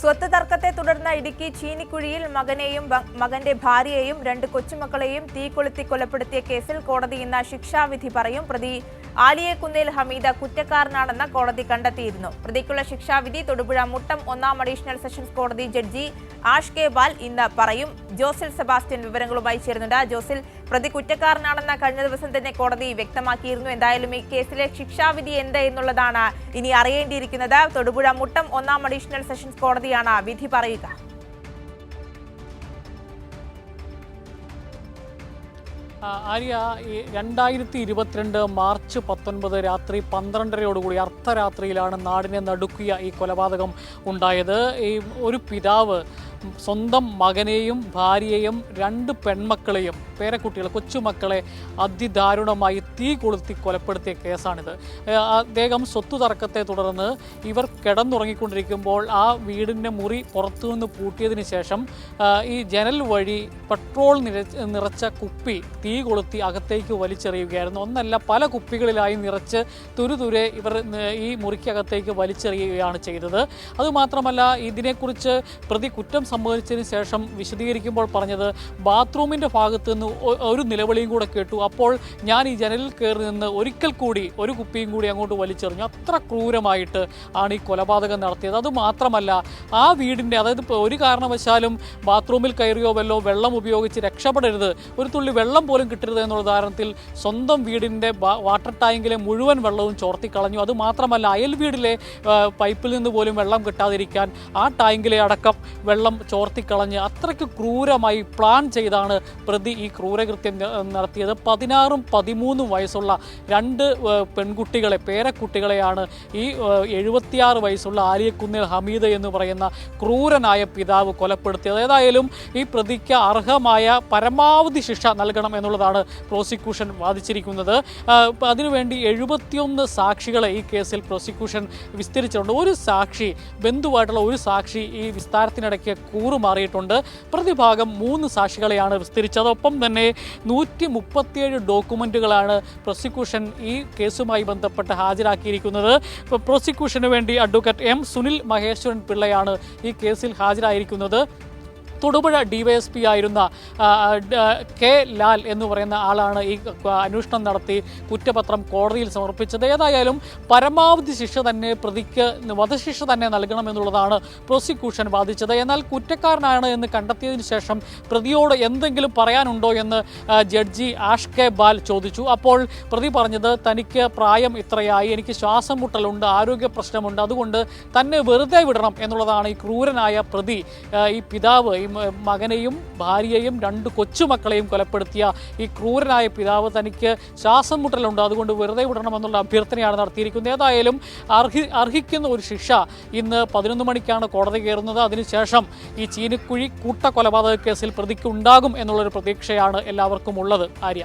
സ്വത്ത് തർക്കത്തെ തുടർന്ന് ഇടുക്കി ചീനിക്കുഴിയിൽ മകനെയും മകന്റെ ഭാര്യയെയും രണ്ട് കൊച്ചുമക്കളെയും തീ കൊളുത്തി കൊലപ്പെടുത്തിയ കേസിൽ കോടതി ഇന്ന് ശിക്ഷാവിധി പറയും. പ്രതി ആലിയക്കുന്നേൽ ഹമീദ കുറ്റക്കാരനാണെന്ന് കോടതി കണ്ടെത്തിയിരുന്നു. പ്രതിക്കുള്ള ശിക്ഷാവിധി തൊടുപുഴ മുട്ടം ഒന്നാം അഡീഷണൽ സെഷൻസ് കോടതി ജഡ്ജി ആഷ് കെ ബാൽ ഇന്ന് പറയും. ജോസിൽ സെബാസ്റ്റ്യൻ വിവരങ്ങളുമായി ചേരുന്നുണ്ട്. ജോസിൽ പ്രതി കുറ്റക്കാരനാണെന്ന് കഴിഞ്ഞ ദിവസം തന്നെ കോടതി വ്യക്തമാക്കിയിരുന്നു. എന്തായാലും ഈ കേസിലെ ശിക്ഷാവിധി എന്ത് എന്നുള്ളതാണ് ഇനി അറിയേണ്ടിയിരിക്കുന്നത്. തൊടുപുഴ മുട്ടം ഒന്നാം അഡീഷണൽ സെഷൻസ് കോടതിയാണ് വിധി പറയുക. ആര്യ ഈ രണ്ടായിരത്തി ഇരുപത്തിരണ്ട് മാർച്ച് പത്തൊൻപത് രാത്രി പന്ത്രണ്ടരയോടുകൂടി അർദ്ധരാത്രിയിലാണ് നാടിനെ നടുക്കിയ ഈ കൊലപാതകം ഉണ്ടായത്. ഈ ഒരു പിതാവ് സ്വന്തം മകനെയും ഭാര്യയെയും രണ്ട് പെൺമക്കളെയും പേരക്കുട്ടികൾ കൊച്ചുമക്കളെ അതിദാരുണമായി തീ കൊളുത്തി കൊലപ്പെടുത്തിയ കേസാണിത്. അദ്ദേഹം സ്വത്തു തർക്കത്തെ തുടർന്ന് ഇവർ കിടന്നുറങ്ങിക്കൊണ്ടിരിക്കുമ്പോൾ ആ വീടിന്റെ മുറി പുറത്തുനിന്ന് പൂട്ടിയതിന് ശേഷം ഈ ജനൽ വഴി പെട്രോൾ നിറച്ച് കുപ്പി തീ കൊളുത്തി അകത്തേക്ക് വലിച്ചെറിയുകയായിരുന്നു. ഒന്നല്ല പല കുപ്പികളിലായി നിറച്ച് തുരുതുരെ ഇവർ ഈ മുറിക്കകത്തേക്ക് വലിച്ചെറിയുകയാണ് ചെയ്തത്. അതുമാത്രമല്ല ഇതിനെക്കുറിച്ച് പ്രതി കുറ്റം സമ്മതിച്ചതിന് ശേഷം വിശദീകരിക്കുമ്പോൾ പറഞ്ഞത് ബാത്റൂമിന്റെ ഭാഗത്തു നിന്ന് ഒരു നിലവിളിയും കൂടെ കേട്ടു. അപ്പോൾ ഞാൻ ഈ ജനലിൽ കയറി നിന്ന് ഒരിക്കൽ കൂടി ഒരു കുപ്പിയും കൂടി അങ്ങോട്ട് വലിച്ചെറിഞ്ഞു. അത്ര ക്രൂരമായിട്ട് ആണ് ഈ കൊലപാതകം നടത്തിയത്. അതുമാത്രമല്ല ആ വീടിന്റെ അതായത് ഒരു കാരണവശാലും ബാത്റൂമിൽ കയറിയോ വല്ലോ വെള്ളം ഉപയോഗിച്ച് രക്ഷപ്പെടരുത് ഒരു തുള്ളി വെള്ളം പോലും കിട്ടരുത് എന്നുള്ള ധാരണത്തിൽ സ്വന്തം വീടിന്റെ വാട്ടർ ടാങ്കിലെ മുഴുവൻ വെള്ളവും ചോർത്തിക്കളഞ്ഞു അതുമാത്രമല്ല അയൽ വീടിലെ പൈപ്പിൽ നിന്ന് പോലും വെള്ളം കിട്ടാതിരിക്കാൻ ആ ടാങ്കിലെ അടക്കം വെള്ളം ചോർത്തിക്കളഞ്ഞ് അത്രയ്ക്ക് ക്രൂരമായി പ്ലാൻ ചെയ്താണ് പ്രതി ഈ ക്രൂരകൃത്യം നടത്തിയത് പതിനാറും പതിമൂന്നും വയസ്സുള്ള രണ്ട് പെൺകുട്ടികളെ പേരക്കുട്ടികളെയാണ് ഈ എഴുപത്തിയാറ് വയസ്സുള്ള ആലിയക്കുന്നേൽ ഹമീദ് എന്ന് പറയുന്ന ക്രൂരനായ പിതാവ് കൊലപ്പെടുത്തിയത്. ഏതായാലും ഈ പ്രതിക്ക് അർഹമായ പരമാവധി ശിക്ഷ നൽകണം എന്നുള്ളതാണ് പ്രോസിക്യൂഷൻ വാദിച്ചിരിക്കുന്നത്. അതിനുവേണ്ടി എഴുപത്തിയൊന്ന് സാക്ഷികളെ ഈ കേസിൽ പ്രോസിക്യൂഷൻ വിസ്തരിച്ചിട്ടുണ്ട്. ഒരു സാക്ഷി ബന്ധുവായിട്ടുള്ള ഒരു സാക്ഷി ഈ വിസ്താരത്തിനിടയ്ക്ക് കൂറുമാറിയിട്ടുണ്ട്. പ്രതിഭാഗം മൂന്ന് സാക്ഷികളെയാണ് വിസ്തരിച്ചത്. ഒപ്പം തന്നെ നൂറ്റി മുപ്പത്തിയേഴ് ഡോക്യുമെന്റുകളാണ് പ്രോസിക്യൂഷൻ ഈ കേസുമായി ബന്ധപ്പെട്ട് ഹാജരാക്കിയിരിക്കുന്നത്. പ്രോസിക്യൂഷന് വേണ്ടി അഡ്വക്കേറ്റ് എം സുനിൽ മഹേശ്വരൻ പിള്ളയാണ് ഈ കേസിൽ ഹാജരായിരിക്കുന്നത്. തൊടുപുഴ ഡിവൈഎസ്പി ആയിരുന്ന കെ ലാൽ എന്ന് പറയുന്ന ആളാണ് ഈ അന്വേഷണം നടത്തി കുറ്റപത്രം കോടതിയിൽ സമർപ്പിച്ചത്. ഏതായാലും പരമാവധി ശിക്ഷ തന്നെ പ്രതിക്ക് വധശിക്ഷ തന്നെ നൽകണമെന്നുള്ളതാണ് പ്രോസിക്യൂഷൻ വാദിച്ചത്. എന്നാൽ കുറ്റക്കാരനാണ് എന്ന് കണ്ടെത്തിയതിനു ശേഷം പ്രതിയോട് എന്തെങ്കിലും പറയാനുണ്ടോ എന്ന് ജഡ്ജി ആഷ് കെ ബാൽ ചോദിച്ചു. അപ്പോൾ പ്രതി പറഞ്ഞത് തനിക്ക് പ്രായം ഇത്രയായി എനിക്ക് ശ്വാസം മുട്ടലുണ്ട് ആരോഗ്യ പ്രശ്നമുണ്ട് അതുകൊണ്ട് തന്നെ വെറുതെ വിടണം എന്നുള്ളതാണ് ഈ ക്രൂരനായ പ്രതി ഈ പിതാവ് ഈ മകനെയും ഭാര്യയെയും രണ്ട് കൊച്ചുമക്കളെയും കൊലപ്പെടുത്തിയ ഈ ക്രൂരനായ പിതാവ് തനിക്ക് ശ്വാസം മുട്ടലുണ്ട്. അതുകൊണ്ട് വെറുതെ വിടണമെന്നുള്ള അഭ്യർത്ഥനയാണ് നടത്തിയിരിക്കുന്നത്. ഏതായാലും അർഹി അർഹിക്കുന്ന ഒരു ശിക്ഷ ഇന്ന് പതിനൊന്ന് മണിക്കാണ് കോടതി കയറുന്നത്. അതിനുശേഷം ഈ ചീനിക്കുഴി കൂട്ടക്കൊലപാതക കേസിൽ പ്രതിക്കുണ്ടാകും എന്നുള്ളൊരു പ്രതീക്ഷയാണ് എല്ലാവർക്കും ഉള്ളത്. ആര്യ.